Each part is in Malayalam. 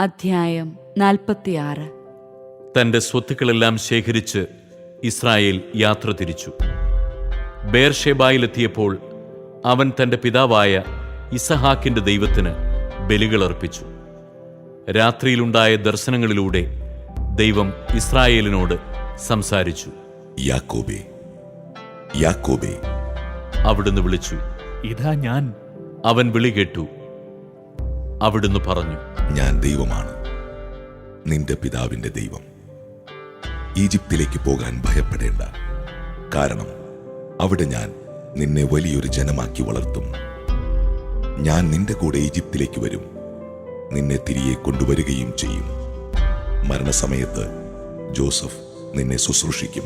അധ്യായം നാൽപ്പത്തിയാറ്. തന്റെ സ്വത്തുക്കളെല്ലാം ശേഖരിച്ച് ഇസ്രായേൽ യാത്ര തിരിച്ചു. ബേർഷെബായിലെത്തിയപ്പോൾ അവൻ തന്റെ പിതാവായ ഇസഹാക്കിന്റെ ദൈവത്തിന് ബലികളർപ്പിച്ചു രാത്രിയിലുണ്ടായ ദർശനങ്ങളിലൂടെ ദൈവം ഇസ്രായേലിനോട് സംസാരിച്ചു. യാക്കോബേ യാക്കോബേ. അവിടുന്ന് വിളിച്ചു. ഇതാ ഞാൻ. അവൻ വിളി കേട്ടു. അവിടുന്ന് പറഞ്ഞു ഞാൻ ദൈവമാണ് നിന്റെ പിതാവിന്റെ ദൈവം. ഈജിപ്തിലേക്ക് പോകാൻ ഭയപ്പെടേണ്ട. കാരണം അവിടെ ഞാൻ നിന്നെ വലിയൊരു ജനമാക്കി വളർത്തും. ഞാൻ നിന്റെ കൂടെ ഈജിപ്തിലേക്ക് വരും. നിന്നെ തിരികെ കൊണ്ടുവരികയും ചെയ്യും. മരണസമയത്ത് ജോസഫ് നിന്നെ ശുശ്രൂഷിക്കും.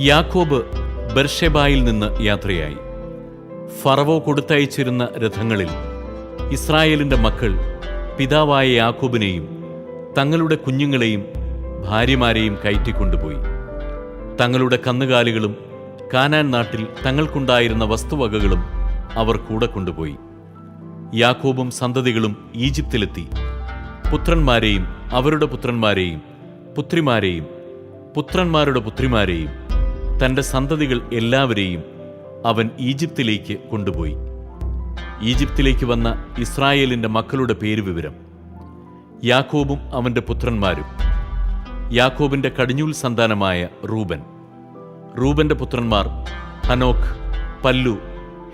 യാക്കോബ് ബർഷെബായിൽ നിന്ന് യാത്രയായി. ഫറവോ കൊടുത്തയച്ചിരുന്ന രഥങ്ങളിൽ ഇസ്രായേലിന്റെ മക്കൾ പിതാവായ യാക്കോബിനെയും തങ്ങളുടെ കുഞ്ഞുങ്ങളെയും ഭാര്യമാരെയും കയറ്റിക്കൊണ്ടുപോയി. തങ്ങളുടെ കന്നുകാലികളും കാനാൻ നാട്ടിൽ തങ്ങൾക്കുണ്ടായിരുന്ന വസ്തുവകകളും അവർ കൂടെ കൊണ്ടുപോയി. യാക്കോബും സന്തതികളും ഈജിപ്തിലെത്തി. പുത്രന്മാരെയും അവരുടെ പുത്രന്മാരെയും പുത്രിമാരെയും പുത്രന്മാരുടെ പുത്രിമാരെയും തന്റെ സന്തതികൾ എല്ലാവരെയും അവൻ ഈജിപ്തിലേക്ക് കൊണ്ടുപോയി. ഈജിപ്തിലേക്ക് വന്ന ഇസ്രായേലിന്റെ മക്കളുടെ പേര് വിവരം യാക്കോബും അവന്റെ പുത്രന്മാരും. യാക്കോബിന്റെ കടിഞ്ഞൂൽ സന്താനമായ റൂബൻ. റൂബന്റെ പുത്രന്മാർ ഹനോക് പല്ലു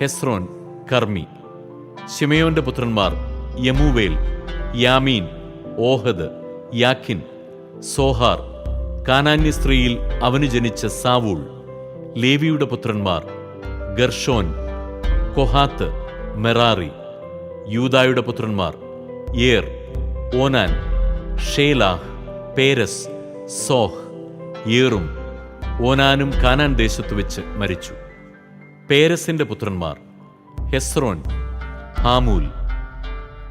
ഹെസ്രോൻ കർമ്മി. ശിമയോന്റെ പുത്രന്മാർ യമൂവേൽ യാമീൻ ഓഹദ് യാക്കിൻ സോഹാർ. കാനാന്യ സ്ത്രീയിൽ അവന് ജനിച്ച സാവൂൾ. ലേവിയുടെ പുത്രന്മാർ ഗർഷോൻ കൊഹാത്ത് മെറാറി യൂതായുടെ പുത്രന്മാർ ഏർ ഓനാൻ ഷേലാഹ് പേരസ് സോഹ് ഏറും ഓനാനും കാനാൻ ദേശത്ത് വെച്ച് മരിച്ചു. പേരസിന്റെ പുത്രന്മാർ ഹെസ്രോൻ ഹാമൂൽ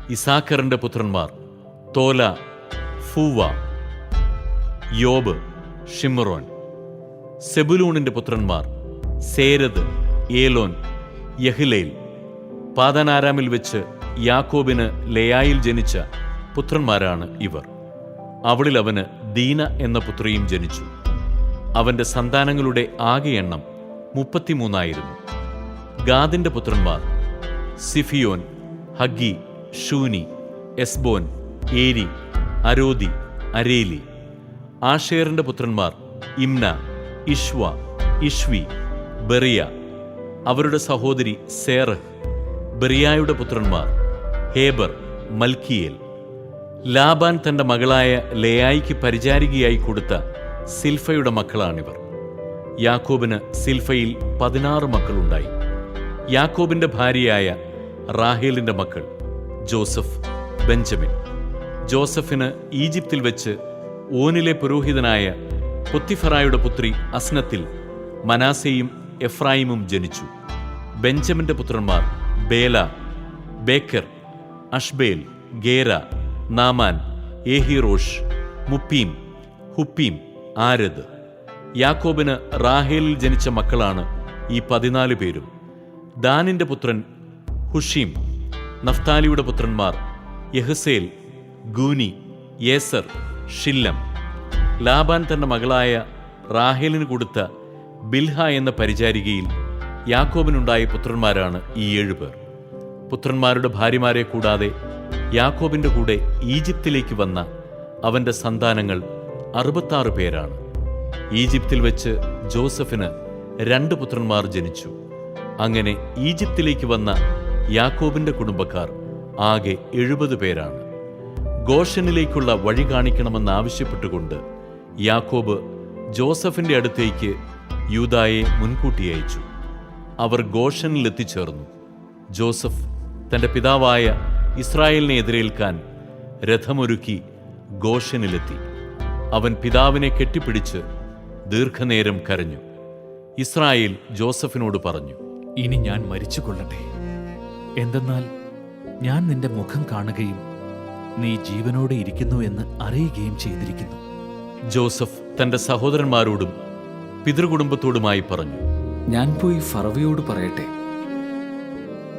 ഇസാക്കറിന്റെ പുത്രന്മാർ തോല ഫൂവ യോബ് ഷിമറോൻ സെബുലൂണിന്റെ പുത്രന്മാർ സേരദ് ഏലോൻ യഹിലേൽ പാതനാരാമിൽ വെച്ച് യാക്കോബിന് ലയായിൽ ജനിച്ച പുത്രന്മാരാണ് ഇവർ. അവളിൽ അവന് ദീന എന്ന പുത്രിയും ജനിച്ചു. അവന്റെ സന്താനങ്ങളുടെ ആകെ എണ്ണം മുപ്പത്തിമൂന്നായിരുന്നു. ഗാദിന്റെ പുത്രന്മാർ സിഫിയോൻ ഹഗി ഷൂനി എസ്ബോൻ ഏരി അരോദി അരേലി. ആഷേറിന്റെ പുത്രന്മാർ ഇംന ഇഷ്വ ഇഷ്വി ബെറിയ. അവരുടെ സഹോദരി സേറഹ് ബെറിയായുടെ പുത്രന്മാർ ഹേബർ മൽക്കിയേൽ. ലാബാൻ തന്റെ മകളായ ലേയായിക്ക് പരിചാരികയായി കൊടുത്ത സിൽഫയുടെ മക്കളാണിവർ. യാക്കോബിന് സിൽഫയിൽ പതിനാറ് മക്കളുണ്ടായി. യാക്കോബിന്റെ ഭാര്യയായ റാഹേലിന്റെ മക്കൾ ജോസഫ് ബെഞ്ചമിൻ. ജോസഫിന് ഈജിപ്തിൽ വെച്ച് ഓനിലെ പുരോഹിതനായ പൊത്തിഫറായുടെ പുത്രി അസ്നത്തിൽ മനാസയും എഫ്രായിമും ജനിച്ചു. ബെഞ്ചമിന്റെ പുത്രന്മാർ Bela Becher Ashbel Gera Naaman Ehi Rosh Muppim Huppim Ard. യാക്കോബിന് റാഹേലിൽ ജനിച്ച മക്കളാണ് ഈ പതിനാല് പേരും. ദാനിന്റെ പുത്രൻ ഹുഷീം നഫ്താലിയുടെ പുത്രന്മാർ യഹസേൽ ഗൂനി യേസർ ഷില്ലം. ലാബാൻ തന്റെ മകളായ റാഹേലിന് കൊടുത്ത ബിൽഹ എന്ന പരിചാരികയിൽ യാക്കോബിനുണ്ടായ പുത്രന്മാരാണ് ഈ ഏഴുപേർ പുത്രന്മാരുടെ ഭാര്യമാരെ കൂടാതെ യാക്കോബിന്റെ കൂടെ ഈജിപ്തിലേക്ക് വന്ന അവന്റെ സന്താനങ്ങൾ അറുപത്താറ് പേരാണ്. ഈജിപ്തിൽ വെച്ച് ജോസഫിന് രണ്ട് പുത്രന്മാർ ജനിച്ചു. അങ്ങനെ ഈജിപ്തിലേക്ക് വന്ന യാക്കോബിന്റെ കുടുംബക്കാർ ആകെ എഴുപത് പേരാണ്. ഗോഷനിലേക്കുള്ള വഴി കാണിക്കണമെന്നാവശ്യപ്പെട്ടുകൊണ്ട് യാക്കോബ് ജോസഫിന്റെ അടുത്തേക്ക് യൂതായെ മുൻകൂട്ടി അയച്ചു. അവർ ഗോഷനിൽ എത്തിച്ചേർന്നു. ജോസഫ് തന്റെ പിതാവായ ഇസ്രായേലിനെ എതിരേൽക്കാൻ രഥമൊരുക്കി ഗോഷനിലെത്തി അവൻ പിതാവിനെ കെട്ടിപ്പിടിച്ച് ദീർഘനേരം കരഞ്ഞു. ഇസ്രായേൽ ജോസഫിനോട് പറഞ്ഞു ഇനി ഞാൻ മരിച്ചു കൊള്ളട്ടെ എന്തെന്നാൽ ഞാൻ നിന്റെ മുഖം കാണുകയും നീ ജീവനോടെ ഇരിക്കുന്നു എന്ന് അറിയുകയും ചെയ്തിരിക്കുന്നു. ജോസഫ് തന്റെ സഹോദരന്മാരോടും പിതൃകുടുംബത്തോടുമായി പറഞ്ഞു ഞാൻ പോയി ഫറവയോട് പറയട്ടെ.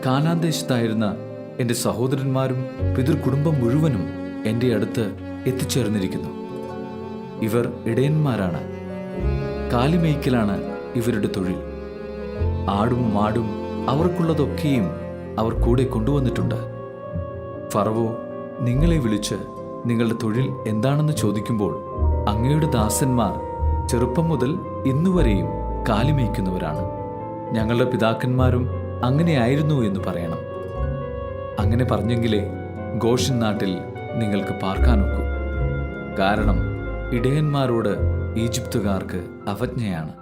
കാനാൻ ദേശത്തായിരുന്ന എന്റെ സഹോദരന്മാരും പിതൃകുടുംബം മുഴുവനും എന്റെ അടുത്ത് എത്തിച്ചേർന്നിരിക്കുന്നു. ഇവർ ഇടയന്മാരാണ്. കാലിമേയ്ക്കലാണ് ഇവരുടെ തൊഴിൽ. ആടും മാടും അവർക്കുള്ളതൊക്കെയും അവർ കൂടെ കൊണ്ടുവന്നിട്ടുണ്ട്. ഫറവോ നിങ്ങളെ വിളിച്ച് നിങ്ങളുടെ തൊഴിൽ എന്താണെന്ന് ചോദിക്കുമ്പോൾ അങ്ങയുടെ ദാസന്മാർ ചെറുപ്പം മുതൽ ഇന്നുവരെയും കാലിമേയ്ക്കുന്നവരാണ്. ഞങ്ങളുടെ പിതാക്കന്മാരും അങ്ങനെയായിരുന്നു എന്ന് പറയണം. അങ്ങനെ പറഞ്ഞെങ്കിലേ ഗോഷൻ നാട്ടിൽ നിങ്ങൾക്ക് പാർക്കാനൊക്കൂ. കാരണം ഇടയന്മാരോട് ഈജിപ്തുകാർക്ക് അവജ്ഞയാണ്.